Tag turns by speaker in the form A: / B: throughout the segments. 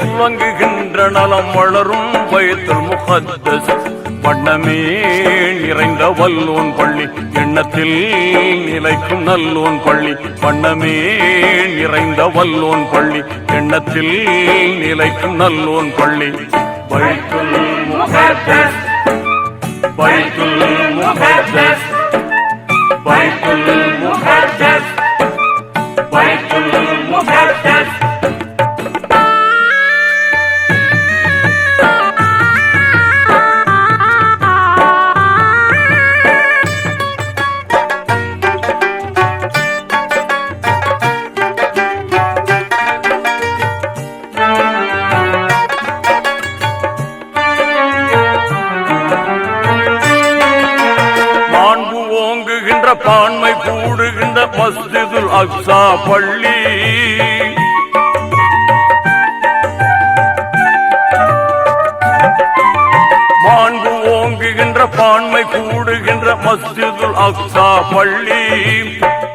A: துவங்குகின்ற நலம் வளரும் பயத்துல் முகத்தஸ் வண்ணமே நிறைந்த வல்லோன் பள்ளி எண்ணத்தில் நிலைக்கும் நல்லோன் பள்ளி. வண்ணமே நிறைந்த வல்லோன் பள்ளி எண்ணத்தில் நிலைக்கும் நல்லோன் பள்ளி. பைத்துல் முகத்தஸ் பைத்துல் முகத்தஸ் பைத்துல் அக்சா பள்ளி.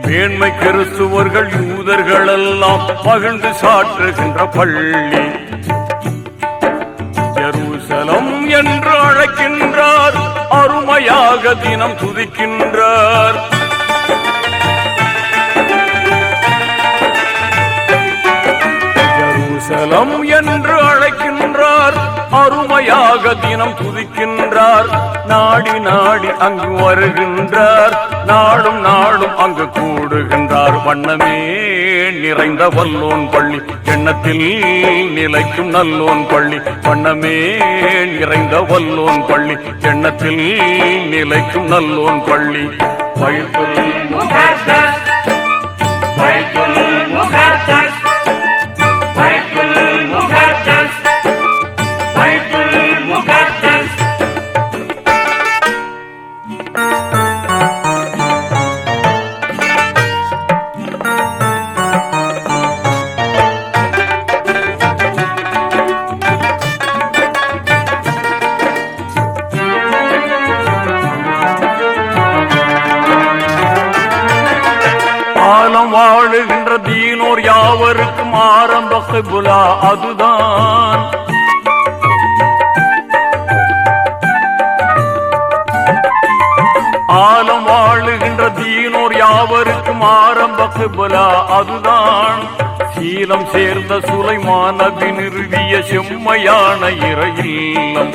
A: மேன்மை கிறிஸ்துவர்கள் யூதர்கள் எல்லாம் பகிர்ந்து சாற்றுகின்ற பள்ளி. ஜெருசலம் என்று அழைக்கின்றார் அருமையாக தினம் துதிக்கின்றார். ஜெருசலம் என்று அருமையாக தினம் துதிக்கின்றார். நாடி நாடி அங்கு வருகின்றார். நாடும் நாடும் அங்கு கூடுகின்றார். வண்ணமே நிறைந்த வல்லோன் பள்ளி எண்ணத்தில் நிலைக்கும் நல்லோன் பள்ளி வண்ணமே நிறைந்த வல்லோன் பள்ளி எண்ணத்தில் நிலைக்கும் நல்லோன் பள்ளி. பைத்துல் ஆரம்ப கிபுலா அதுதான். ஆலம் வாழுகின்ற தீனோர் யாவருக்கும் ஆரம்ப கிபுலா அதுதான். சீலம் சேர்ந்த சுலைமான நிறுவிய செம்மையான இறையில்லம்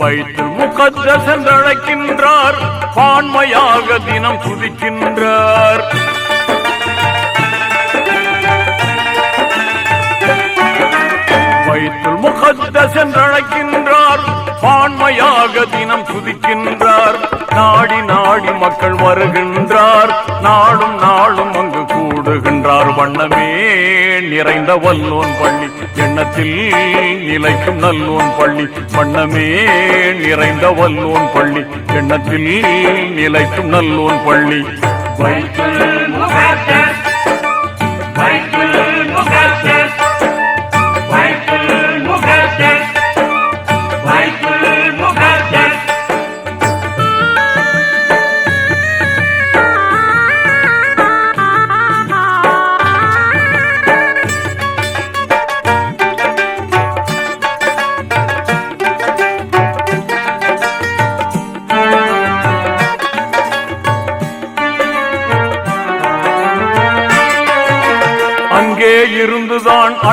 A: பைத்துல் முகத்தஸ் என்றழைக்கின்றார் பான்மையாக தினம் துதிக்கின்றார். பைத்துல் முகத்தஸ் என்றழைக்கின்றார் பான்மையாக தினம் துதிக்கின்றார். நாடி நாடி மக்கள் வருகின்றார். நாளும் நாளும் அங்கு கூடுகின்றார். வண்ணமே நிறைந்த வல்லோன் பள்ளி எண்ணத்தில் நிலைக்கும் நல்லோன் பள்ளி வண்ணமே நிறைந்த வல்லோன் பள்ளி எண்ணத்தில் நிலைக்கும் நல்லோன் பள்ளி. பைத்துல்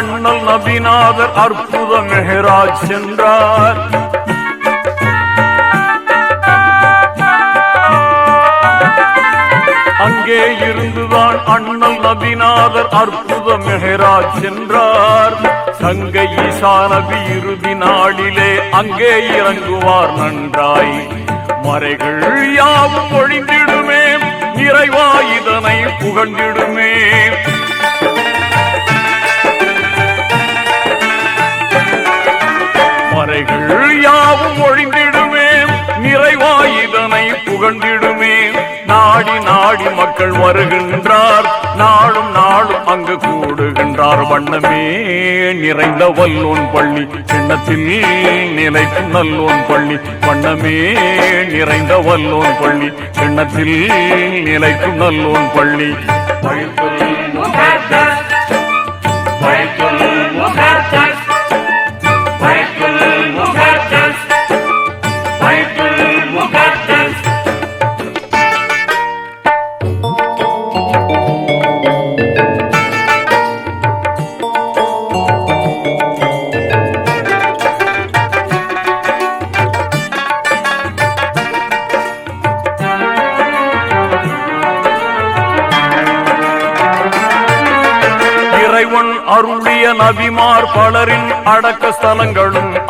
A: அண்ணல் நபிநாதர் அற்புத மெஹராஜ் சென்றார். அங்கே இருந்துதான் அண்ணல் நபிநாதர் அற்புத மெஹராஜ் சென்றார். தங்கை ஈசா நபி இறுதி நாளிலே அங்கே இறங்குவார் நன்றாய். மறைகள் யாவும் ஒழிந்திடுமே நிறைவா இதனை புகழ்ந்திடுமே மறைகள் யாவும் ஒழிந்திடுமே. நிறைவாய் இதனை புகழ்ந்திடுமே. நாடி நாடி மக்கள் வருகின்றார். நாளும் நாளும் அங்கு கூடுகின்றார் வண்ணமே. நிறைந்த வல்லோன் பள்ளி சின்னத்தில் நிலைக்கும் நல்லோன் பள்ளி வண்ணமே. நிறைந்த வல்லோன் பள்ளி சின்னத்தில் நிலைக்கும் நல்லோன் பள்ளி. பைத்துல்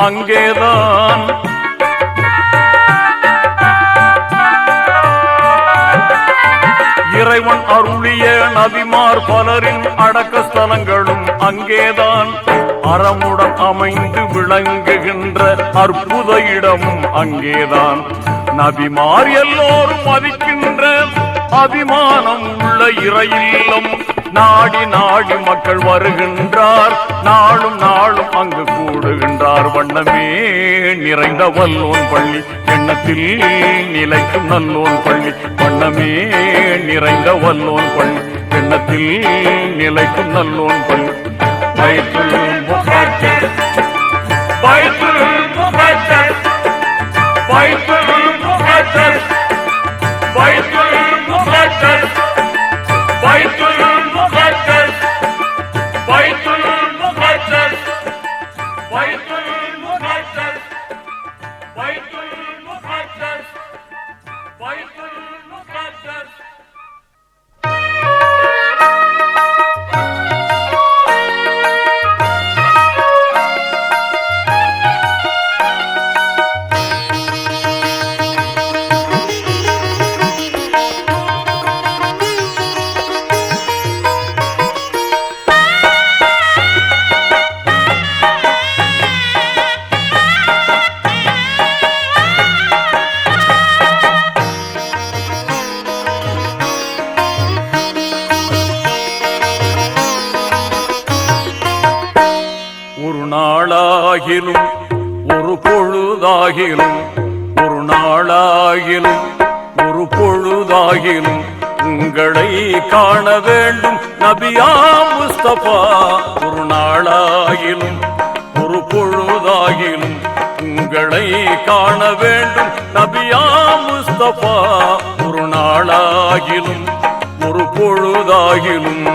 A: அங்கேதான். இறைவன் அருளிய நபிமார் பலரின் அடக்க ஸ்தலங்களும் அங்கேதான். அறமுடன் அமைந்து விளங்குகின்ற அற்புத இடமும் அங்கேதான். நபிமார் எல்லோரும் மதிக்கின்ற அபிமானம் உள்ள இறையில்லம். நாடி நாடி மக்கள் வருகின்றார். நாளும் நாளும் அங்கு கூடுகின்றார் வண்ணமே நிறைந்த வல்லோன் பள்ளி. எண்ணத்தில் நிலைக்கும் நல்லோன் பள்ளி. வண்ணமே நிறைந்த வல்லோன் பள்ளி. எண்ணத்தில் நிலைக்கும் நல்லோன் பள்ளி. வயிற்று வயிற்று வயிற்று முகத்தஸ் பொழுதாகிலும் ஒரு நாளாகிலும் ஒரு பொழுதாகிலும் உங்களை காண வேண்டும். நபியா முஸ்தபா ஒரு நாளாகிலும் ஒரு பொழுதாகிலும் உங்களை காண வேண்டும். நபியா முஸ்தபா ஒரு நாளாகிலும் ஒரு பொழுதாகிலும்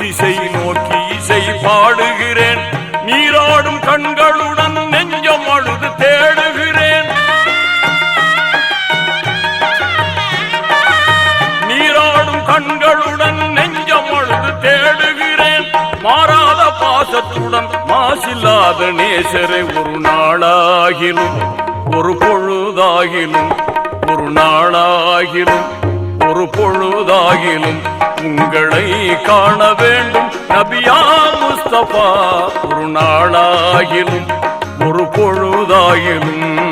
A: திசை நோக்கி இசை பாடுகிறேன். நீராடும் கண்களுடன் நெஞ்சம் அழுது தேடுகிறேன். நீராடும் கண்களுடன் நெஞ்சம் அழுது தேடுகிறேன். மாறாத பாசத்துடன் மாசில்லாத நேசரை ஒரு நாளாகிலும் ஒரு பொழுதாகிலும் ஒரு நாளாகிலும். பொழுதாகிலும் உங்களை காண வேண்டும். நபியா முஸ்தபா ஒரு நாளாகிலும் ஒரு பொழுதாகிலும்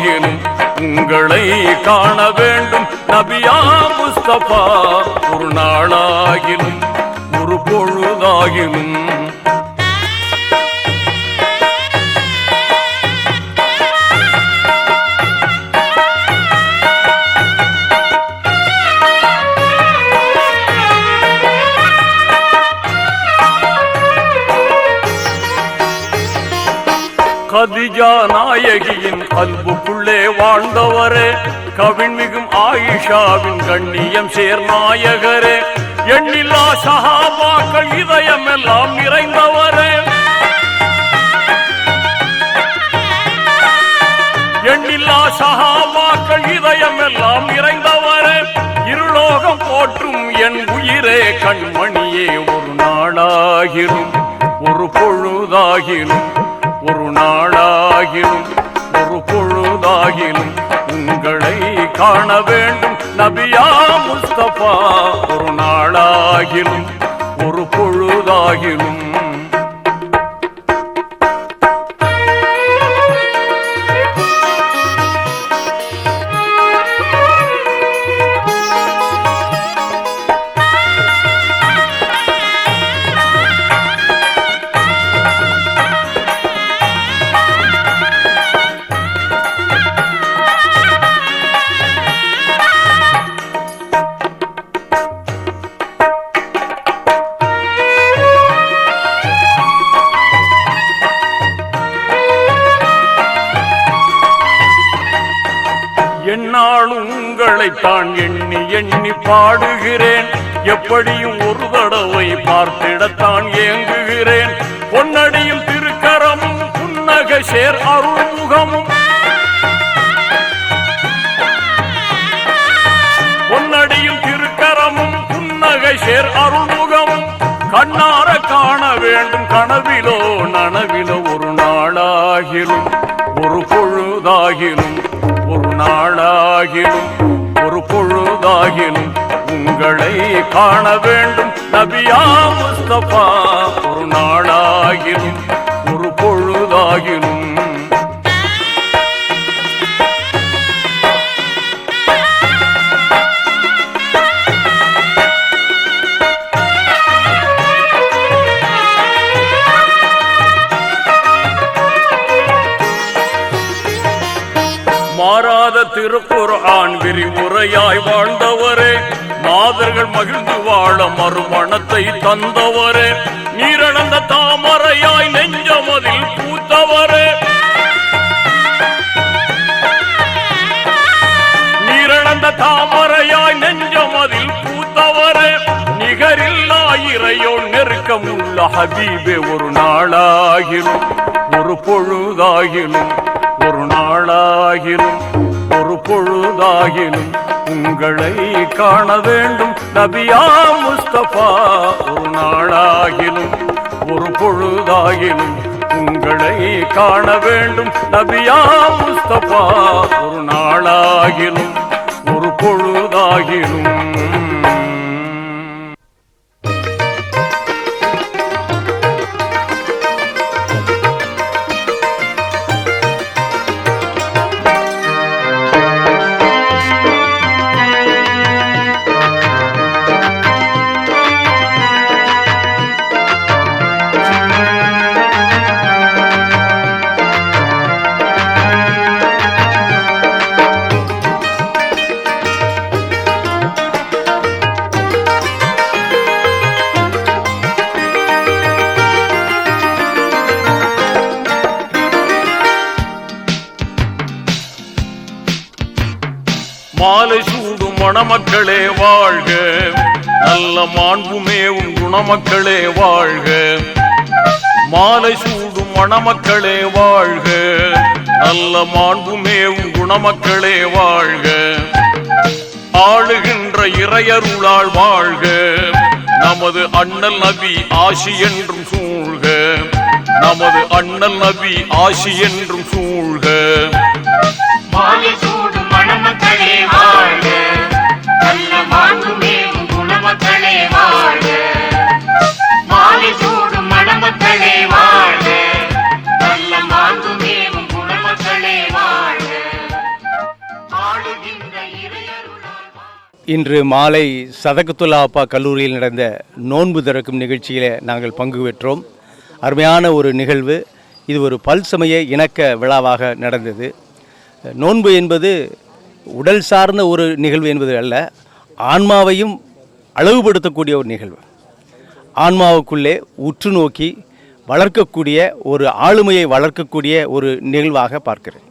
A: ஆயினும் உங்களை காண வேண்டும். நபியா முஸ்தபா ஒரு நாளாகிலும் ஒரு பொழுதாகிலும். கதிஜா நாயகியின் அன்பு அன்புக்குள்ளே வாழ்ந்தவரே. கவின்மிகும் ஆயிஷாவின் கண்ணியம் சேர்நாயகரே எண்ணில்லா சகாபாக்கள் இதயம் எல்லாம் நிறைந்தவரே. எண்ணில்லா சகாபாக்கள் இதயம் எல்லாம் நிறைந்தவரே. இருளோகம் போற்றும் என் உயிரே கண்மணியே ஒரு நாளாகிலும் ஒரு பொழுதாகிலும் ஒரு நாளாகிலும். ஒரு பொழுதாகிலும் உங்களை காண வேண்டும். நபியா முஸ்தபா ஒரு நாளாகிலும் ஒரு பொழுதாகிலும் எண்ணி பாடுகிறேன். எப்படியும் ஒரு தடவை பார்த்திடத்தான் ஏங்குகிறேன். பொன்னடியும் திருக்கரமும் புன்னக சேர் அருள்முகமும். பொன்னடியும் திருக்கரமும் புன்னகை சேர் அருள்முகமும். கண்ணார காண வேண்டும் கனவிலோ நனவிலோ ஒரு நாளாகிலும். ஒரு பொழுதாகிலும் ஒரு நாளாகிலும். ஒரு பொழு ஆகினும் உங்களை காண வேண்டும். நபியா முஸ்தபா ஒரு நாளாகினும் ஒரு பொழுதாகினும் மாறாத திருக்குற ஆண் விரிவுரையாய் வாழ்ந்தவரே. மாதர்கள் மகிழ்ந்து வாழ மறுமணத்தை தந்தவரே. நீரளந்த தாமரையாய் நெஞ்சமதில் பூத்தவரே. நீரளந்த தாமரையாய் நெஞ்சமதில் பூத்தவரே. நிகரில்லா இறையோன் உள்ள ஹபீபே ஒரு நாளாகிலும் ஒரு பொழுதாகிலும் நாளாகிலும் ஒரு பொழுதாகிலும் உங்களை காண வேண்டும். நபியா முஸ்தபா ஒரு நாளாகிலும் ஒரு பொழுதாகிலும் உங்களை காண வேண்டும். நபியா முஸ்தபா ஒரு நாளாகிலும் ஒரு பொழுதாகிலும். குணமக்களே வாழ்க. நல்ல மாண்புமேவும் குணமக்களே வாழ்க. ஆளுகின்ற இறையருளால் வாழ்க. நமது அண்ணல் நபி ஆசி என்றும் சூழ்க. நமது அண்ணல் நபி ஆசி என்றும் சூழ்க.
B: மணமக்களே வாழ்க. நல்ல மாண்புமேவும் குணமக்களே வாழ்க.
C: இன்று மாலை சதகத்துல்லா அப்பா கல்லூரியில் நடந்த நோன்பு திறக்கும் நிகழ்ச்சியில் நாங்கள் பங்கு பெற்றோம். அருமையான ஒரு நிகழ்வு. இது ஒரு பல்சமய இணக்க விழாவாக நடந்தது. நோன்பு என்பது உடல் சார்ந்த ஒரு நிகழ்வு என்பது அல்ல ஆன்மாவையும் அளவுபடுத்தக்கூடிய ஒரு நிகழ்வு. ஆன்மாவுக்குள்ளே உற்று நோக்கி வளர்க்கக்கூடிய ஒரு ஆளுமையை வளர்க்கக்கூடிய ஒரு நிகழ்வாக பார்க்கிறேன்.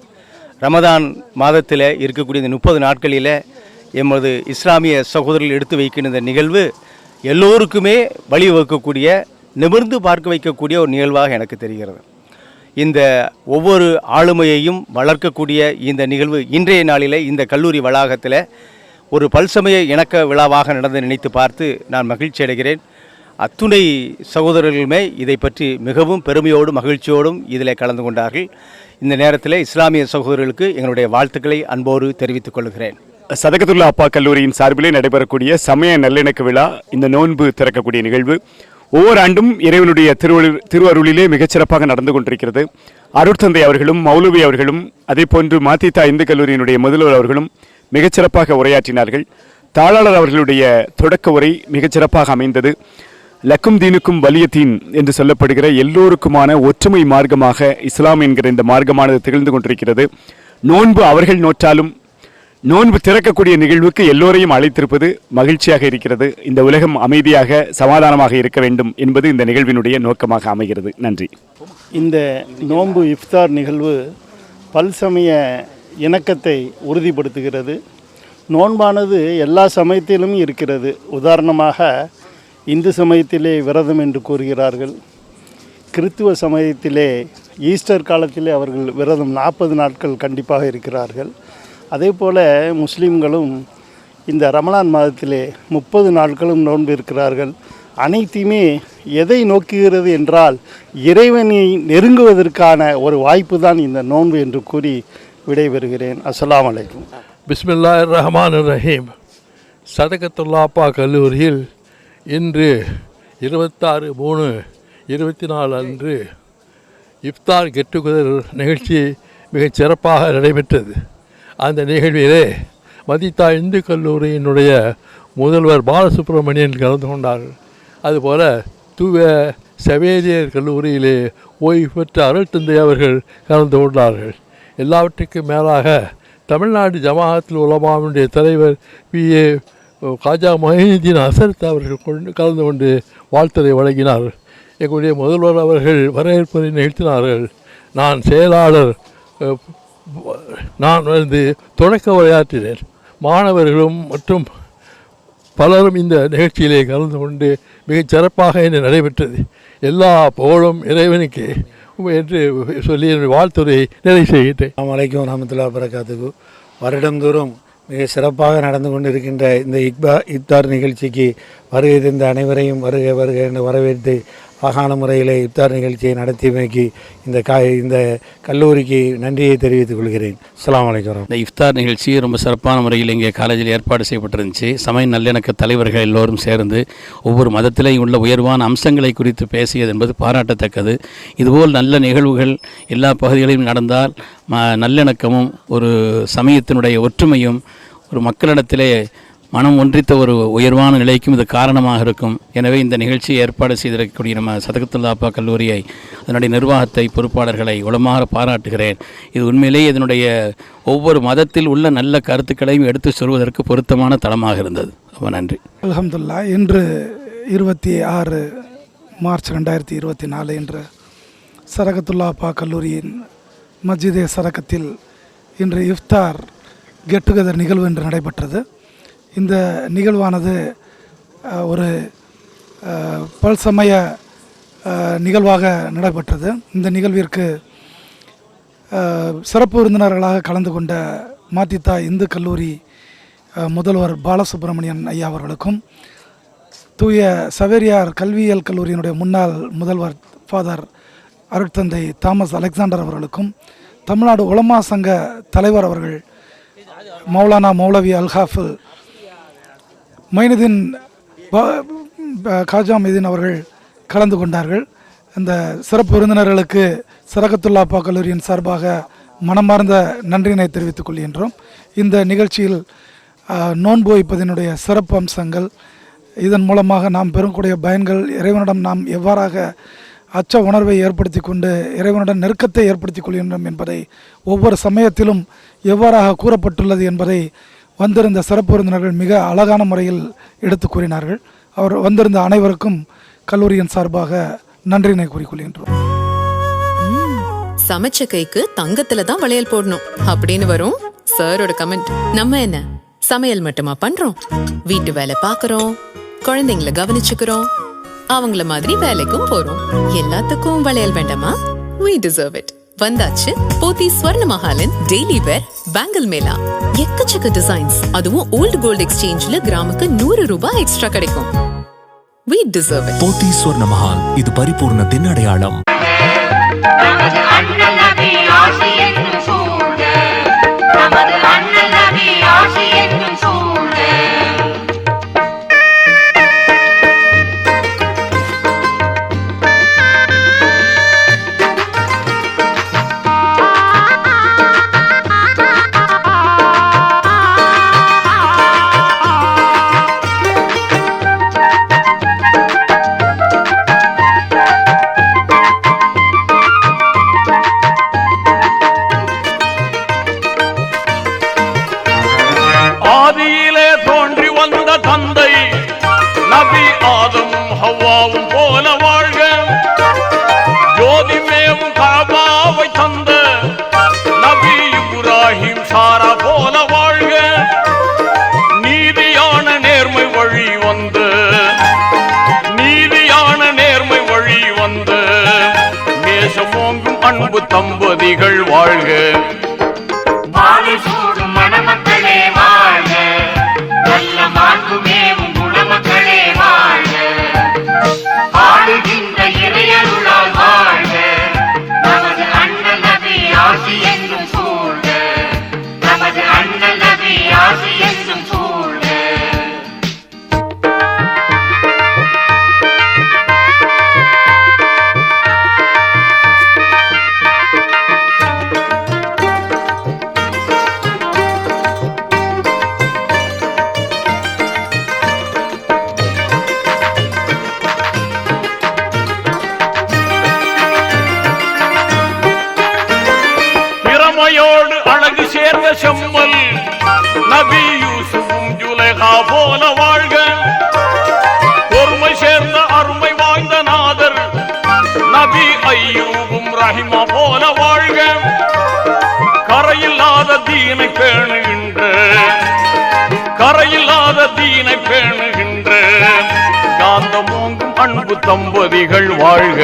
C: ரமதான் மாதத்தில் இருக்கக்கூடிய இந்த முப்பது நாட்களில் எமது இஸ்லாமிய சகோதரர்கள் எடுத்து வைக்கின்ற இந்த நிகழ்வு எல்லோருக்குமே வழிவகுக்கக்கூடிய நிமிர்ந்து பார்க்க வைக்கக்கூடிய ஒரு நிகழ்வாக எனக்கு தெரிகிறது. இந்த ஒவ்வொரு ஆளுமையையும் வளர்க்கக்கூடிய இந்த நிகழ்வு இன்றைய நாளில் இந்த கல்லூரி வளாகத்தில் ஒரு பல்சமய இணக்க விழாவாக நடந்து நினைத்து பார்த்து நான் மகிழ்ச்சி அடைகிறேன். அத்துணை சகோதரர்களுமே இதை பற்றி மிகவும் பெருமையோடும் மகிழ்ச்சியோடும் இதில் கலந்து கொண்டார்கள். இந்த நேரத்தில் இஸ்லாமிய சகோதரர்களுக்கு எங்களுடைய வாழ்த்துக்களை அன்போடு தெரிவித்துக் கொள்கிறேன்.
D: சதகத்துல்லா அப்பா கல்லூரியின் சார்பிலே நடைபெறக்கூடிய சமய நல்லிணக்க விழா இந்த நோன்பு திறக்கக்கூடிய நிகழ்வு. ஒவ்வொரு ஆண்டும் இறைவனுடைய திருவரு திருவருளிலே மிகச்சிறப்பாக நடந்து கொண்டிருக்கிறது. அருட்தந்தை அவர்களும் மௌலவி அவர்களும் அதே போன்று மாத்தித்தா இந்து கல்லூரியினுடைய முதல்வர் அவர்களும் மிகச்சிறப்பாக உரையாற்றினார்கள். தாளாளர் அவர்களுடைய தொடக்க உரை மிகச்சிறப்பாக அமைந்தது. லக்கும் தீனுக்கும் வலியத்தீன் என்று சொல்லப்படுகிற எல்லோருக்குமான ஒற்றுமை மார்க்கமாக இஸ்லாம் என்கிற இந்த மார்க்கமானது திகழ்ந்து கொண்டிருக்கிறது. நோன்பு அவர்கள் நோற்றாலும் நோன்பு திறக்கக்கூடிய நிகழ்வுக்கு எல்லோரையும் அழைத்திருப்பது மகிழ்ச்சியாக இருக்கிறது. இந்த உலகம் அமைதியாக சமாதானமாக இருக்க வேண்டும் என்பது இந்த நிகழ்வினுடைய நோக்கமாக அமைகிறது. நன்றி.
E: இந்த நோன்பு இஃப்தார் நிகழ்வு பல்சமய இணக்கத்தை உறுதிப்படுத்துகிறது. நோன்பானது எல்லா சமயத்திலும் இருக்கிறது. உதாரணமாக இந்து சமயத்திலே விரதம் என்று கூறுகிறார்கள். கிறித்துவ சமயத்திலே ஈஸ்டர் காலத்திலே அவர்கள் விரதம் நாற்பது நாட்கள் கண்டிப்பாக இருக்கிறார்கள். அதே போல் முஸ்லீம்களும் இந்த ரமலான் மாதத்திலே முப்பது நாட்களும் நோன்பு இருக்கிறார்கள். அனைத்தையுமே எதை நோக்குகிறது என்றால் இறைவனை நெருங்குவதற்கான ஒரு வாய்ப்பு தான் இந்த நோன்பு என்று கூறி விடைபெறுகிறேன். அஸ்லாம் அலைக்கும்.
F: பிஸ்மில்லாஹ் ரஹ்மான் ரஹீம் சதகத்துல்லாப்பா கல்லூரியில் இன்று இருபத்தாறு மூணு இருபத்தி நாலு அன்று இஃப்தார் கெட் டுகெதர் நிகழ்ச்சி மிகச் சிறப்பாக நடைபெற்றது. அந்த நிகழ்விலே மதித்தா இந்து கல்லூரியினுடைய முதல்வர் பாலசுப்ரமணியன் கலந்து கொண்டார்கள் அதுபோல தூய செவேதியர் கல்லூரியிலே ஓய்வு பெற்ற அருள் தந்தை அவர்கள் கலந்து கொண்டார்கள். எல்லாவற்றுக்கும் மேலாக தமிழ்நாடு ஜமாஅத்தில் உலமாவினுடைய தலைவர் பி. ஏ. காஜா மொஹிதீன் அசரத் அவர்கள் கொண்டு கலந்து கொண்டு வாழ்த்தலை வழங்கினார். எங்களுடைய முதல்வர் அவர்கள் வரவேற்பு நிகழ்த்தினார்கள். நான் செயலாளர் நான் வந்து தொடக்க உரையாற்றினேன் மாணவர்களும் மற்றும் பலரும் இந்த நிகழ்ச்சியிலே கலந்து கொண்டு மிகச் சிறப்பாக இன்று நடைபெற்றது. எல்லா புகழும் இறைவனுக்கு என்று சொல்லி என்னுடைய வாழ்த்துறையை நிறைவு செய்கிறேன்.
G: வலைக்கம் வரமத்துல்லா பரகாத்துக்கு வருடந்தோறும் மிக சிறப்பாக நடந்து கொண்டு இருக்கின்ற இந்த இக்பா இப்தார் நிகழ்ச்சிக்கு வருகை தந்த அனைவரையும் வருக வருக என்று வரவேற்று அழகான முறையில் இப்தார் நிகழ்ச்சியை நடத்தியமைக்கு இந்த கா இந்த கல்லூரிக்கு நன்றியை தெரிவித்துக் கொள்கிறேன். அஸ்லாம் வலைக்கம்
H: இந்த இஃப்தார் நிகழ்ச்சி ரொம்ப சிறப்பான முறையில் இங்கே காலேஜில் ஏற்பாடு செய்யப்பட்டிருந்துச்சு. சமய நல்லிணக்க தலைவர்கள் எல்லோரும் சேர்ந்து ஒவ்வொரு மதத்திலேயும் உள்ள உயர்வான அம்சங்களை குறித்து பேசியது என்பது பாராட்டத்தக்கது. இதுபோல் நல்ல நிகழ்வுகள் எல்லா பகுதிகளிலும் நடந்தால் ம நல்லிணக்கமும் ஒரு சமயத்தினுடைய ஒற்றுமையும் ஒரு மக்களிடத்திலே மனம் ஒன்றித்த ஒரு உயர்வான நிலைக்கும் இது காரணமாக இருக்கும். எனவே இந்த நிகழ்ச்சியை ஏற்பாடு செய்திருக்கக்கூடிய நம்ம சதகத்துல்லாப்பா கல்லூரியை அதனுடைய நிர்வாகத்தை பொறுப்பாளர்களை உளமாக பாராட்டுகிறேன். இது உண்மையிலேயே இதனுடைய ஒவ்வொரு மதத்தில் உள்ள நல்ல கருத்துக்களையும் எடுத்து சொல்வதற்கு பொருத்தமான தளமாக இருந்தது. ரொம்ப நன்றி.
I: அலமதுல்லா இன்று இருபத்தி ஆறு மார்ச் ரெண்டாயிரத்தி இருபத்தி நாலு இன்று சரகத்துல்லாப்பா கல்லூரியின் மஸ்ஜிதே சரகத்தில் இன்று இஃப்தார் கெட் டுகெதர் நிகழ்வு என்று நடைபெற்றது. இந்த நிகழ்வானது ஒரு பல்சமய நிகழ்வாக நடைபெற்றது. இந்த நிகழ்விற்கு சிறப்பு விருந்தினர்களாக கலந்து கொண்ட மாத்தித்தா இந்து கல்லூரி முதல்வர் பாலசுப்ரமணியன் ஐயா அவர்களுக்கும் தூய சவேரியார் கல்வியியல் கல்லூரியினுடைய முன்னாள் முதல்வர் ஃபாதர் அருட்தந்தை தாமஸ் அலெக்சாண்டர் அவர்களுக்கும் தமிழ்நாடு உலமா சங்க தலைவர் அவர்கள் மௌலானா மௌலவி அல்ஹாஃபுல் மைனுதீன் காஜா மைதீன் அவர்கள் கலந்து கொண்டார்கள். இந்த சிறப்பு விருந்தினர்களுக்கு சரகத்துல்லாப்பா கல்லூரியின் சார்பாக மனமார்ந்த நன்றியினை தெரிவித்துக் கொள்கின்றோம். இந்த நிகழ்ச்சியில் நோன்பு வைப்பதனுடைய சிறப்பு அம்சங்கள் இதன் மூலமாக நாம் பெறக்கூடிய பயன்கள் இறைவனிடம் நாம் எவ்வாறாக அச்ச உணர்வை ஏற்படுத்தி கொண்டு இறைவனுடன் நெருக்கத்தை ஏற்படுத்திக் கொள்கின்றோம் என்பதை ஒவ்வொரு சமயத்திலும் எவ்வாறாக கூறப்பட்டுள்ளது என்பதை வந்திருந்த சிறப்பு விருந்தினர்கள் மிக அழகான முறையில் எடுத்து கூறினார்கள். அவர் வந்திருந்த அனைவருக்கும் கல்லூரியின் சார்பாக நன்றினை கூறிக்கொள்கின்றோம்.
J: சமைச்ச கைக்கு தங்கத்துல தான் வளையல் போடணும். அப்படின்னு வரும் சாரோட கமெண்ட் நம்ம என்ன? சமையல் மட்டுமா பண்றோம்? வீட்டு வேலை பார்க்கறோம் குழந்தைங்கள கவனிச்சுக்கிறோம். அவங்கள மாதிரி வேலைக்கும் போறோம். எல்லாத்துக்கும் வளையல் வேண்டாமா? வி டிசர்வ் இட் வந்தாச்சு போத்தி ஸ்வர்ண மஹாலின் டெய்லி வேர் பேங்கல் மேளா எக்கச்சக்க டிசைன்ஸ் அதுவும் ஓல்டு கோல்ட் எக்ஸ்சேஞ்ச்ல கிராமுக்கு நூறு ரூபாய் எக்ஸ்ட்ரா கிடைக்கும். வீட் டிசர்வ்
A: போத்தி ஸ்வர்ண மஹால் இது பரிபூர்ணத்தின் அடையாளம்
B: அன்பு தம்பதிகள் வாழ்க. செம்மல் நபி யூசுவும் ஜுலேகா போல வாழ்க. பொறுமை சேர்ந்த அருமை வாய்ந்த நாதர் நபி ஐயூவும் ரஹிமா போல வாழ்க. கரையில்லாத தீனை பேணுகின்ற
A: கரையில்லாத தீனை பேணுகின்ற காந்தமோங்கும் அன்பு தம்பதிகள் வாழ்க.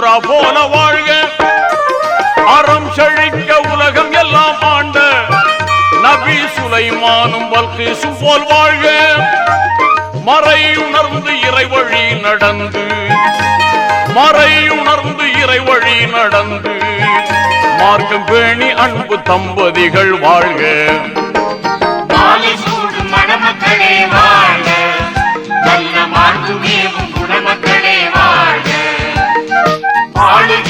A: மூசாவுடன் போல வாழ்க. அறம் செழிக்க உலகம் எல்லாம் ஆண்ட நபி சுலைமானும் பல்கீசு போல் வாழ்க. மறை உணர்ந்து இறை வழி நடந்து. மறை உணர்ந்து இறை வழி நடந்து. மார்க்கம் பேணி அன்பு தம்பதிகள் வாழ்க.
B: வாங்கி சூடும் மணமக்களே வாழ்க. நல்ல மார்க்குமே குணமக்களே வாழுகின்ற